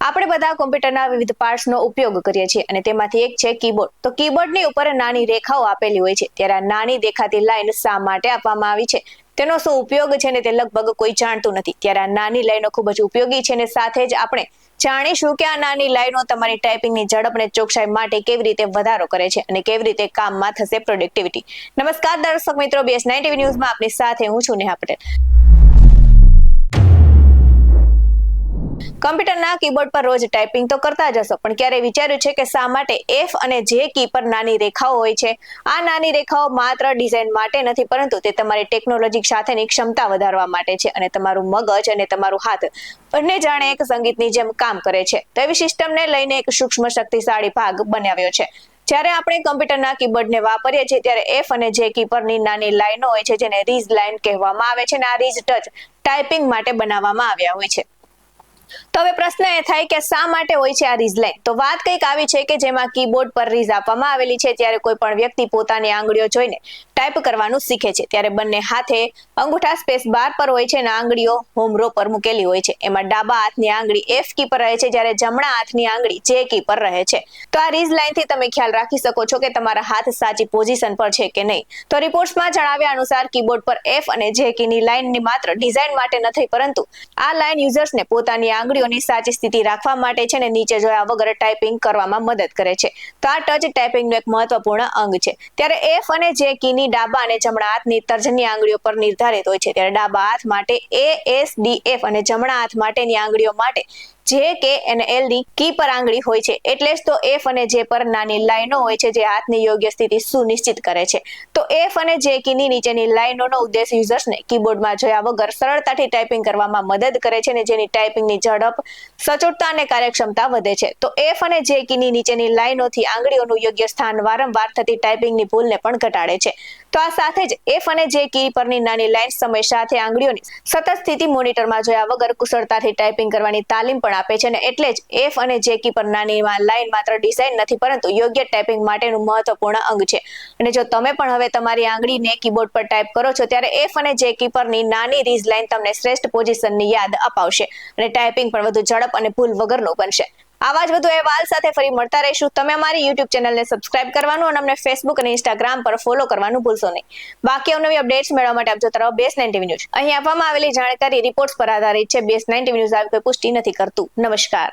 આપણે બધા કોમ્પ્યુટરના વિવિધ પાર્ટ્સનો ઉપયોગ કરીએ છીએ અને તેમાંથી એક છે કીબોર્ડ. તો કીબોર્ડની ઉપર નાની રેખાઓ આપેલી હોય છે. ત્યારે આ નાની દેખાતી લાઈન શા માટે આપવામાં આવી છે? તેનો શું ઉપયોગ છે ને તે લગભગ કોઈ જાણતું નથી. ત્યારે આ નાની લાઈનો ખૂબ જ ઉપયોગી છે અને સાથે જ આપણે જાણીશું કે આ નાની લાઈનો તમારી ટાઈપિંગની ઝડપ અને ચોકસાઈ માટે કેવી રીતે વધારો કરે છે અને કેવી રીતે કામમાં થશે પ્રોડક્ટિવિટી નમસ્કાર, દર્શક મિત્રો બીએસ નાઇન ન્યૂઝમાં આપની સાથે હું છું નેહા પટેલ. કમ્પ્યુટરના કીબોર્ડ પર રોજ ટાઈપિંગ તો કરતા જ હશો, પણ ક્યારે વિચાર્યું છે કે શા માટે એફ અને જે કી પર નાની રેખાઓ હોય છે? આ નાની રેખાઓ માત્ર ડિઝાઇન માટે નથી, પરંતુ તે તમારી ટેકનોલોજી સાથેની ક્ષમતા વધારવા માટે છે અને તમારું મગજ અને તમારું હાથ બંને જાણે એક સંગીતની જેમ કામ કરે છે. તો એવી સિસ્ટમને લઈને એક સૂક્ષ્મ શક્તિશાળી ભાગ બનાવ્યો છે. જ્યારે આપણે કમ્પ્યુટરના કીબોર્ડને વાપરીએ છીએ, ત્યારે એફ અને જે કી પરની નાની લાઈનો હોય છે, જેને રીઝ લાઈન કહેવામાં આવે છે અને આ રીઝ ટચ ટાઈપિંગ માટે બનાવવામાં આવ્યા હોય છે. તો હવે પ્રશ્ન એ થાય કે શા માટે હોય છે આ રીઝ તો વાત કંઈક આવી છે કે જેમાં કીબોર્ડ પર રીઝ આપવામાં આવેલી છે ત્યારે કોઈ પણ વ્યક્તિ પોતાની આંગળીઓ જોઈને ટાઈપ કરવાનું શીખે છે. ત્યારે બંને હાથે અંગૂઠા સ્પેસ બાર પર હોય છે અને આંગળીઓ હોમરો પર મૂકેલી હોય છે. એમાં ડાબા હાથની આંગળી એફ કી પર રહે છે જ્યારે જમણા હાથની આંગળી જે કી પર રહે છે. તો આ રીઝ લાઈનથી તમે ખ્યાલ રાખી શકો છો કે તમારા હાથ સાચી પોઝિશન પર છે કે નહીં. તો રિપોર્ટ્સમાં જણાવ્યા અનુસાર કીબોર્ડ પર એફ અને જે કીની લાઇનની માત્ર ડિઝાઇન માટે નથી પરંતુ આ લાઇન યુઝર્સને પોતાની આંગળીઓની સાચી સ્થિતિ રાખવા માટે છે ને નીચે જોયા વગર ટાઈપિંગ કરવામાં મદદ કરે છે. તો આ ટચ ટાઈપિંગનું એક મહત્વપૂર્ણ અંગ છે. ત્યારે એફ અને જે કીની ડાબા અને જમણા હાથની તર્જની આંગળીઓ પર નિર્ધારિત હોય છે. ત્યારે ડાબા હાથ માટે એ એસ ડી એફ અને જમણા હાથ માટેની આંગળીઓ માટે જે કે અને એલની કી પર આંગળી હોય છે. એટલે જ તો એફ અને જે પર નાની લાઈનો હોય છે જે હાથની યોગ્ય સ્થિતિ સુનિશ્ચિત કરે છે. તો એફ અને જે કીની નીચેની લાઈનોનો ઉદ્દેશ યુઝર્સને કીબોર્ડમાં જોયા વગર સરળતાથી ટાઈપિંગ કરવામાં મદદ કરે છે અને જેની ટાઈપિંગની ઝડપ, સચોટતા અને કાર્યક્ષમતા વધે છે. તો એફ અને જે કીની નીચેની લાઈનોથી આંગળીઓનું યોગ્ય સ્થાન વારંવાર થતી ટાઈપિંગની ભૂલને પણ ઘટાડે છે. તો આ સાથે જ એફ અને જે કી પરની નાની લાઈન સમય સાથે આંગળીઓની સતત સ્થિતિ મોનિટરમાં જોયા વગર કુશળતાથી ટાઈપિંગ કરવાની તાલીમ પણ આપે છે અને એટલે જ એફ અને જે કી પર નાની લાઇન માત્ર ડિઝાઇન નથી, પરંતુ યોગ્ય ટાઈપિંગ માટેનું મહત્વપૂર્ણ અંગ છે. અને જો તમે પણ હવે તમારી આંગળીને કીબોર્ડ પર ટાઈપ કરો છો, ત્યારે એફ અને જે કી પરની નાની રીઝ લાઇન તમને શ્રેષ્ઠ પોઝિશનની યાદ અપાવશે. અને ટાઈપિંગ પણ વધુ ઝડપ અને ભૂલ વગરનું બનશે. આવા જ વધુ અહેવાલ સાથે ફરી મળતા રહીશું. તમે અમારી યુટ્યુબ ચેનલને સબસ્ક્રાઇબ કરવાનું અને અમને ફેસબુક અને ઇન્સ્ટાગ્રામ પર ફોલો કરવાનું ભૂલશો નહીં. બાકી અવનવી અપડેટ્સ મેળવવા માટે આપ જોતા રહો બેસ નાઇન ન્યૂઝ અહીં આપવામાં આવેલી જાણકારી રિપોર્ટ્સ પર આધારિત છે. બેસ નાઇન ટીવી ન્યૂઝ આવી કોઈ પુષ્ટિ નથી કરતું. નમસ્કાર.